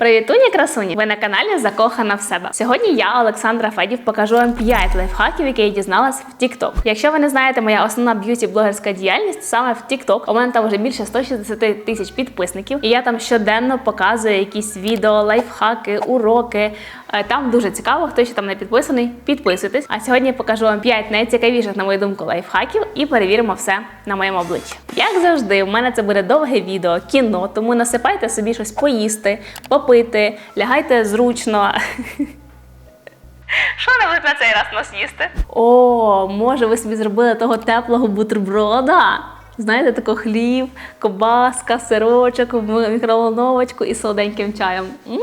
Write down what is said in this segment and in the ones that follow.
Привітуні, красуні! Ви на каналі Закохана в себе. Сьогодні я, Олександра Федів, покажу вам 5 лайфхаків, які я дізналась в TikTok. Якщо ви не знаєте, моя основна б'юті-блогерська діяльність саме в TikTok. У мене там вже більше 160 тисяч підписників, і я там щоденно показую якісь відео, лайфхаки, уроки. Е, Там дуже цікаво, хто ще там не підписаний, підписуйтесь. А сьогодні покажу вам 5 найцікавіших, на мою думку, лайфхаків і перевіримо все на моєму обличчі. Як завжди, у мене це буде довге відео, кіно, тому насипайте собі щось поїсти, попити, лягайте зручно. Що не на цей раз нас їсти? О, може, ви собі зробили того теплого бутерброда? Знаєте, тако хліб, кобаска, сирочок, мікроволновочку і солоденьким чаєм. М.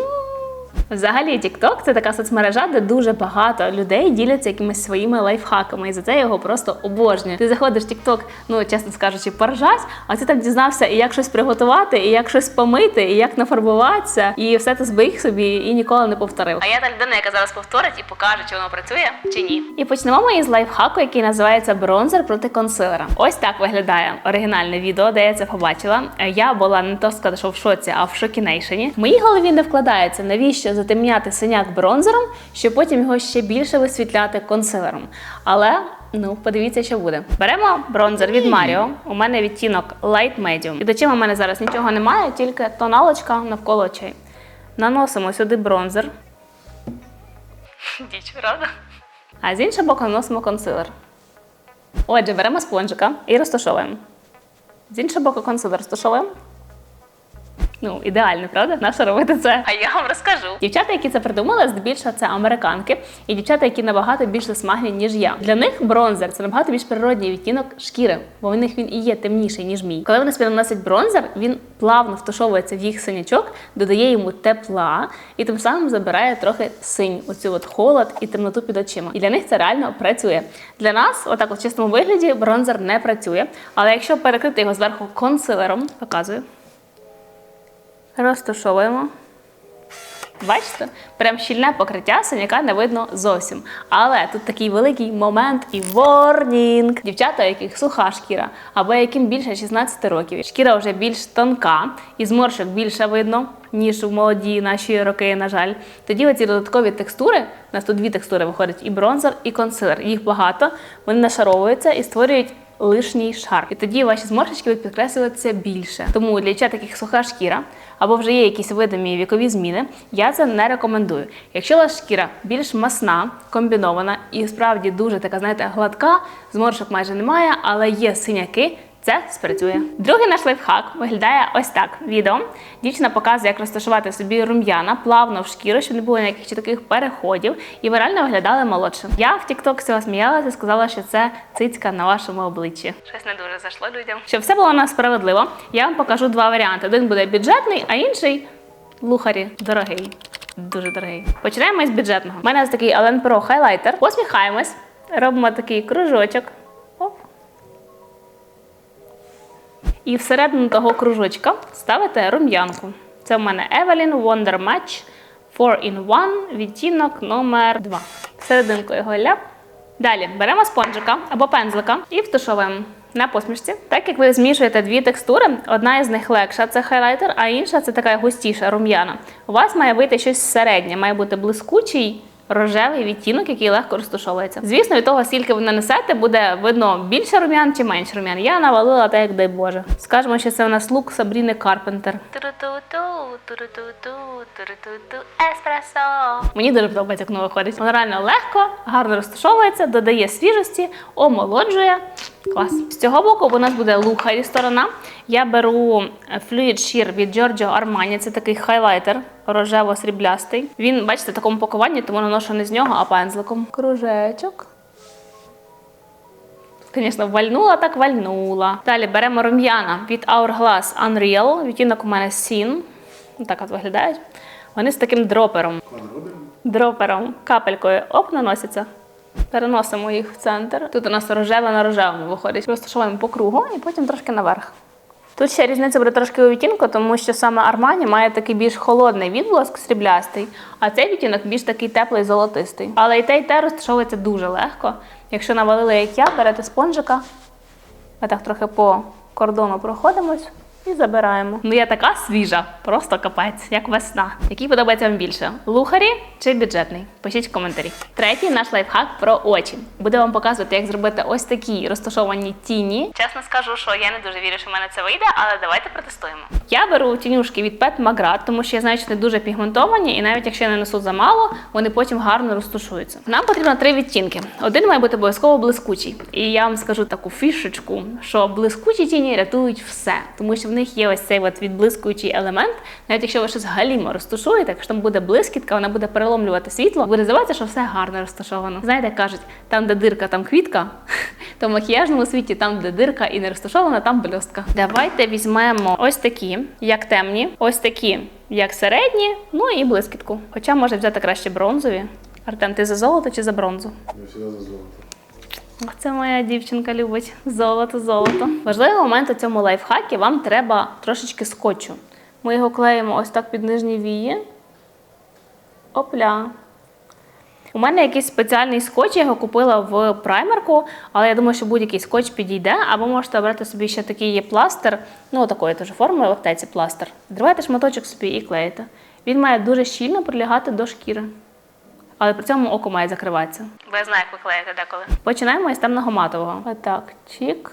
Взагалі, TikTok – це така соцмережа, де дуже багато людей діляться якимись своїми лайфхаками, і за це я його просто обожнюю. Ти заходиш в TikTok, ну чесно скажучи, поржать, а ти там дізнався і як щось приготувати, і як щось помити, і як нафарбуватися, і все це зберіг собі і ніколи не повторив. А я та людина, яка зараз повторить і покаже, чи воно працює чи ні. І почнемо ми із лайфхаку, який називається бронзер проти консилера. Ось так виглядає оригінальне відео, де я це побачила. Я була не то сказати, що в шоці, а в шокінейшені. В моїй голові не вкладається, навіщо затемняти синяк бронзером, щоб потім його ще більше висвітляти консилером. Але ну подивіться, що буде. Беремо бронзер від Mario. У мене відтінок Light Medium. Під очима в мене зараз нічого немає, тільки тоналочка навколо очей. Наносимо сюди бронзер. Діч, правда? А з іншого боку наносимо консилер. Отже, беремо спонжика і розташовуємо. З іншого боку консилер розташовуємо. Ну, ідеально, правда? Нащо робити це? А я вам розкажу. Дівчата, які це придумали, здебільшого це американки, і дівчата, які набагато більш засмаглі, ніж я. Для них бронзер це набагато більш природній відтінок шкіри, бо в них він і є темніший, ніж мій. Коли вони собі наносять бронзер, він плавно втушовується в їх синячок, додає йому тепла і тим самим забирає трохи синь, оцю от холод і темноту під очима. І для них це реально працює. Для нас, отак, от в чистому вигляді, бронзер не працює. Але якщо перекрити його зверху консилером, показую. Розташовуємо. Бачите? Прям щільне покриття синяка не видно зовсім. Але тут такий великий момент і ворнінг. Дівчата, у яких суха шкіра, або яким більше 16 років. Шкіра вже більш тонка, і зморшок більше видно, ніж в молоді наші роки, на жаль. Тоді оці додаткові текстури, у нас тут дві текстури виходять: і бронзер, і консилер. Їх багато, вони нашаровуються і створюють лишній шар. І тоді ваші зморшечки будуть підкреслюватися більше. Тому для дівчат, яких суха шкіра, або вже є якісь видимі вікові зміни, я це не рекомендую. Якщо вас шкіра більш масна, комбінована і справді дуже така, знаєте, гладка, зморшок майже немає, але є синяки. Це спрацює. Другий наш лайфхак виглядає ось так. Відео. Дівчина показує, як розташувати собі рум'яна плавно в шкіру, щоб не було ніяких таких переходів, і ви реально виглядали молодше. Я в TikTok з цього сміялася і сказала, що це цицька на вашому обличчі. Щось не дуже зайшло людям. Щоб все було у нас справедливо, я вам покажу два варіанти: один буде бюджетний, а інший лухарі дорогий. Дуже дорогий. Починаємо з бюджетного. У мене ось такий Alen Pro хайлайтер. Посміхаємось, робимо такий кружочок. І всередину того кружочка ставите рум'янку. Це в мене Evelyn Wonder Match 4-in-1, відтінок номер 2. Серединку його ляп. Далі беремо спонжика або пензлика і втушовуємо на посмішці. Так як ви змішуєте дві текстури, одна із них легша це хайлайтер, а інша це така густіша рум'яна. У вас має вийти щось середнє, має бути блискучий. Рожевий відтінок, який легко розташовується. Звісно, від того, скільки ви нанесете, буде видно більше рум'ян чи менше рум'ян. Я навалила так, як дай Боже. Скажемо, що це у нас лук Сабріни Карпентер. Еспресо. Мені дуже подобається, як воно виходить. Воно реально легко, гарно розташовується, додає свіжості, омолоджує. Клас. З цього боку у нас буде лухарі сторона. Я беру Fluid Sheer від Giorgio Armani. Це такий хайлайтер рожево-сріблястий. Він, бачите, в такому пакуванні, тому наношу не з нього, а пензликом. Кружечок. Звісно, вальнула, так вальнула. Далі беремо рум'яна від Hourglass Unreal. Відтінок у мене Sin. Так от виглядають. Вони з таким дропером. Дропером, капелькою оп, наносяться. Переносимо їх в центр. Тут у нас рожеве на рожевому виходить. Розташовуємо по кругу і потім трошки наверх. Тут ще різниця буде трошки у відтінку, тому що саме Армані має такий більш холодний відблиск сріблястий, а цей відтінок більш такий теплий золотистий. Але і те, і те розташовується дуже легко. Якщо навалили, як я, берете спонжика, ми так трохи по кордону проходимось І забираємо. Ну я така свіжа, просто капець, як весна. Який подобається вам більше? Лухарі чи бюджетний? Пишіть в коментарі. Третій наш лайфхак про очі. Буде вам показувати, як зробити ось такі розташовані тіні. Чесно скажу, що я не дуже вірю, що в мене це вийде, але давайте протестуємо. Я беру тінюшки від Pet Magrat, тому що я знаю, що вони дуже пігментовані, і навіть якщо я нанесу замало, вони потім гарно розтушуються. Нам потрібно три відтінки. Один має бути обов'язково блискучий. І я вам скажу таку фішечку, що блискучі тіні рятують все, тому що в них є ось цей от відблискуючий елемент. Навіть якщо ви щось галімо розташуєте, якщо там буде блискітка, вона буде переломлювати світло, буде здаватися, що все гарно розташовано. Знаєте, кажуть, там, де дирка, там квітка, то в макіяжному світі там, де дирка і не розташована, там блістка. Давайте візьмемо ось такі, як темні, ось такі, як середні, ну і блискітку. Хоча може взяти краще бронзові. Артем, ти за золото чи за бронзу? Я всегда за золото. Це моя дівчинка любить золото, золото. Важливий момент у цьому лайфхакі вам треба трошечки скотчу. Ми його клеїмо ось так під нижні вії. Опля. У мене якийсь спеціальний скотч, я його купила в праймерку, але я думаю, що будь-який скотч підійде, або можете обрати собі ще такий є пластир, ну такої теж форми в аптеці пластир. Відриваєте шматочок собі і клеїте. Він має дуже щільно прилягати до шкіри. Але при цьому око має закриватися. Бо я знаю, як ви клеїте деколи. Починаємо із темного матового. Отак, чік.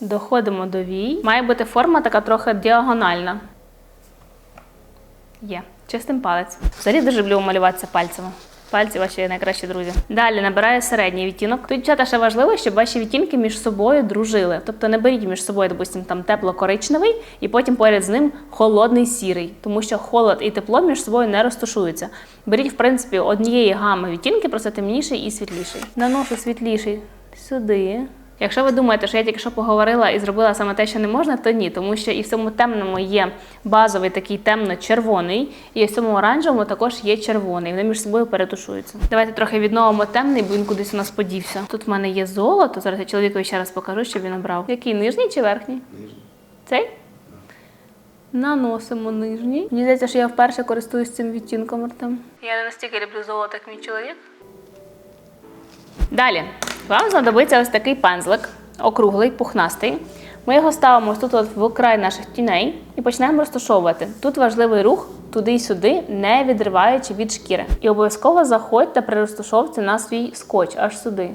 Доходимо до вій. Має бути форма така трохи діагональна. Є. Чистим палець. Взагалі дуже люблю малюватися пальцями. Пальці ваші найкращі друзі. Далі набираю середній відтінок. Тут дівчата ще важливо, щоб ваші відтінки між собою дружили. Тобто не беріть між собою, допустимо, там тепло-коричневий і потім поряд з ним холодний сірий, тому що холод і тепло між собою не розташуються. Беріть, в принципі, однієї гами відтінки, просто темніший і світліший. Наношу світліший сюди. Якщо ви думаєте, що я тільки що поговорила і зробила саме те, що не можна, то ні, тому що і в цьому темному є базовий такий темно-червоний, і в цьому оранжевому також є червоний. Вони між собою перетушуються. Давайте трохи відновимо темний, бо він кудись у нас подівся. Тут в мене є золото. Зараз я чоловікові ще раз покажу, щоб він обрав. Який нижній чи верхній? Нижний. Цей? Наносимо нижній. Мені здається, що я вперше користуюсь цим відтінком Артем. Я не настільки люблю золото, як мій чоловік. Далі вам знадобиться ось такий пензлик, округлий, пухнастий. Ми його ставимо тут от в край наших тіней і починаємо розташовувати. Тут важливий рух туди й сюди, не відриваючи від шкіри. І обов'язково заходьте при розташовці на свій скотч аж сюди.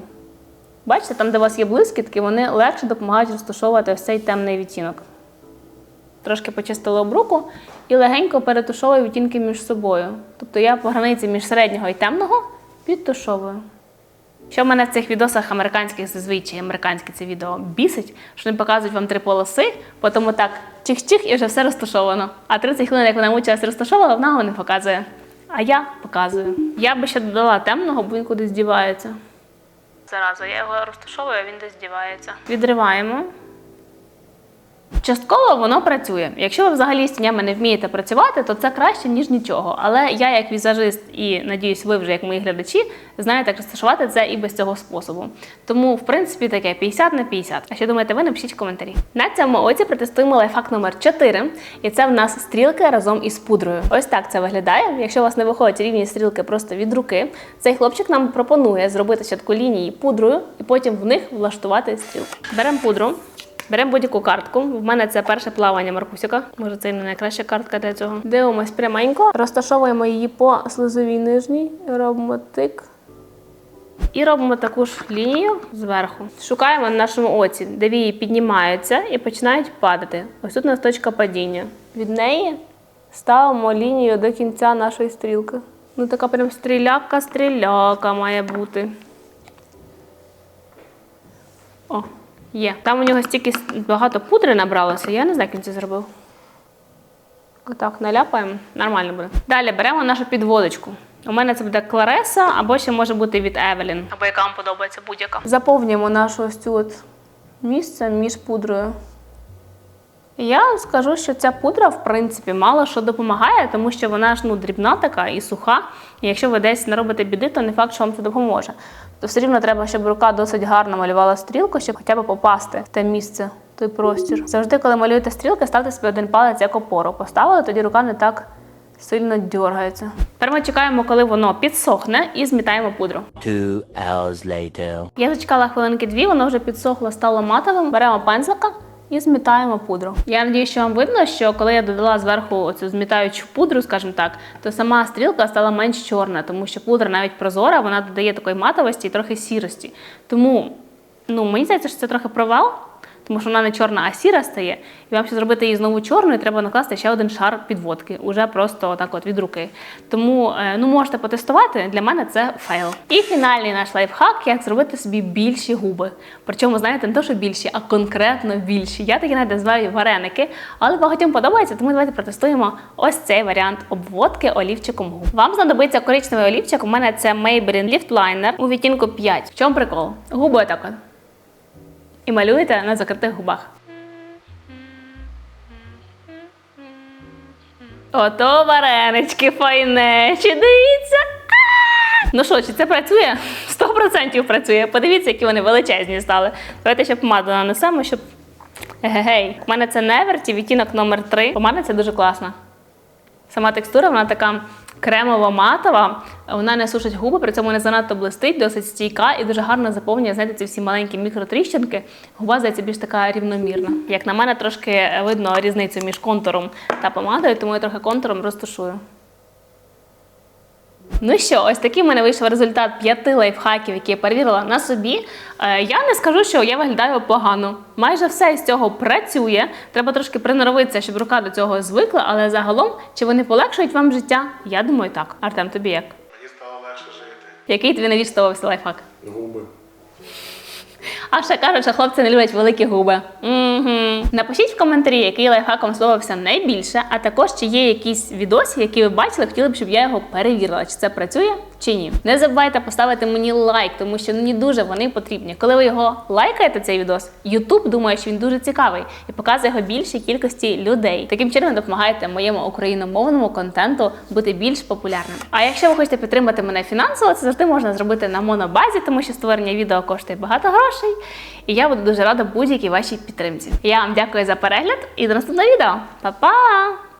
Бачите, там, де у вас є блискітки, вони легше допомагають розташовувати ось цей темний відтінок. Трошки почистила обруку і легенько перетушовую відтінки між собою. Тобто я по границі між середнього і темного підтушовую. Що в мене в цих відосах американських зазвичай американське це відео бісить, що вони показують вам три полоси, потім так чих-чих і вже все розташовано. А 30 хвилин, як вона мучилась розташовувала, вона його не показує. А я показую. Я би ще додала темного, бо він кудись дівається. Зараза, я його розташовую, він десь дівається. Відриваємо. Частково воно працює. Якщо ви взагалі з тінями не вмієте працювати, то це краще, ніж нічого. Але я, як візажист, і надіюсь, ви вже як мої глядачі, знаєте, як розташувати це і без цього способу. Тому, в принципі, таке 50 на 50. А що думаєте, ви напишіть в коментарі. На цьому оці протестуємо лайфхак номер 4. І це в нас стрілки разом із пудрою. Ось так це виглядає. Якщо у вас не виходять рівні стрілки просто від руки, цей хлопчик нам пропонує зробити спочатку лінії пудрою і потім в них влаштувати стрілки. Беремо пудру. Беремо будь-яку картку. В мене це перше плавання Маркусіка. Може, це і не найкраща картка для цього. Дивимось пряменько, розташовуємо її по слизовій нижній, робимо тик. І робимо таку ж лінію зверху. Шукаємо на нашому оці, де вії піднімаються і починають падати. Ось тут у нас точка падіння. Від неї ставимо лінію до кінця нашої стрілки. Ну, така прям стріляка-стріляка має бути. О, є. Там у нього стільки багато пудри набралося, я не знаю, як він це зробив. Отак, наляпаємо, нормально буде. Далі беремо нашу підводочку. У мене це буде Клареса, або ще може бути від Евелін. Або яка вам подобається будь-яка. Заповнюємо нашу ось цю от місце між пудрою. Я скажу, що ця пудра, в принципі, мало що допомагає, тому що вона ж ну, дрібна така і суха. І якщо ви десь наробите біди, то не факт, що вам це допоможе. То все рівно треба, щоб рука досить гарно малювала стрілку, щоб хоча б попасти в те місце, в той простір. Завжди, коли малюєте стрілки, ставте собі один палець як опору. Поставили, тоді рука не так сильно дергається. Тепер ми чекаємо, коли воно підсохне, і змітаємо пудру. Two hours later. Я зачекала хвилинки дві, воно вже підсохло, стало матовим. Беремо пензлика і змітаємо пудру. Я надію, що вам видно, що коли я додала зверху оцю змітаючу пудру, скажімо так, то сама стрілка стала менш чорна, тому що пудра навіть прозора, вона додає такої матовості і трохи сірості. Тому ну, мені здається, що це трохи провал. Тому що вона не чорна, а сіра стає. І вам, щоб зробити її знову чорною, треба накласти ще один шар підводки, уже просто так от від руки. Тому е, ну можете потестувати. Для мене це фейл. І фінальний наш лайфхак, як зробити собі більші губи. Причому, знаєте, не то, що більші, а конкретно більші. Я такі навіть називаю вареники, але багатьом подобається, тому давайте протестуємо ось цей варіант обводки олівчиком губ. Вам знадобиться коричневий олівчик. У мене це Maybelline Lift Liner у відтінку 5. В чому прикол? Губи отак от і малюєте на закритих губах. Ото варенички файнечі, дивіться. Ну що, чи це працює? 100% працює. Подивіться, які вони величезні стали. Давайте ще помаду нанесемо, щоб. Гей, у мене це Неверті, відтінок номер 3 Помада це дуже класна. Сама текстура, вона така кремово-матова, вона не сушить губи, при цьому не занадто блистить, досить стійка і дуже гарно заповнює, знаєте, ці всі маленькі мікротріщинки. Губа здається більш така рівномірна. Як на мене, трошки видно різницю між контуром та помадою, тому я трохи контуром розтушую. Ну що, ось такий в мене вийшов результат п'яти лайфхаків, які я перевірила на собі. Е, я не скажу, що я виглядаю погано. Майже все з цього працює. Треба трошки приноровитися, щоб рука до цього звикла, але загалом, чи вони полегшують вам життя? Я думаю, так. Артем, тобі як? Який тобі найбільш сподобався лайфхак? Губи. А ще кажуть, що хлопці не люблять великі губи. Угу. Напишіть в коментарі, який лайфхаком сподобався найбільше, а також чи є якісь відоси, які ви бачили, хотіли б, щоб я його перевірила, чи це працює чи ні. Не забувайте поставити мені лайк, тому що мені дуже вони потрібні. Коли ви його лайкаєте, цей відос, YouTube думає, що він дуже цікавий і показує його більшій кількості людей. Таким чином допомагаєте моєму україномовному контенту бути більш популярним. А якщо ви хочете підтримати мене фінансово, це завжди можна зробити на монобазі, тому що створення відео коштує багато грошей. І я буду дуже рада будь-якій вашій підтримці. Я вам дякую за перегляд і до наступного відео. Па-па!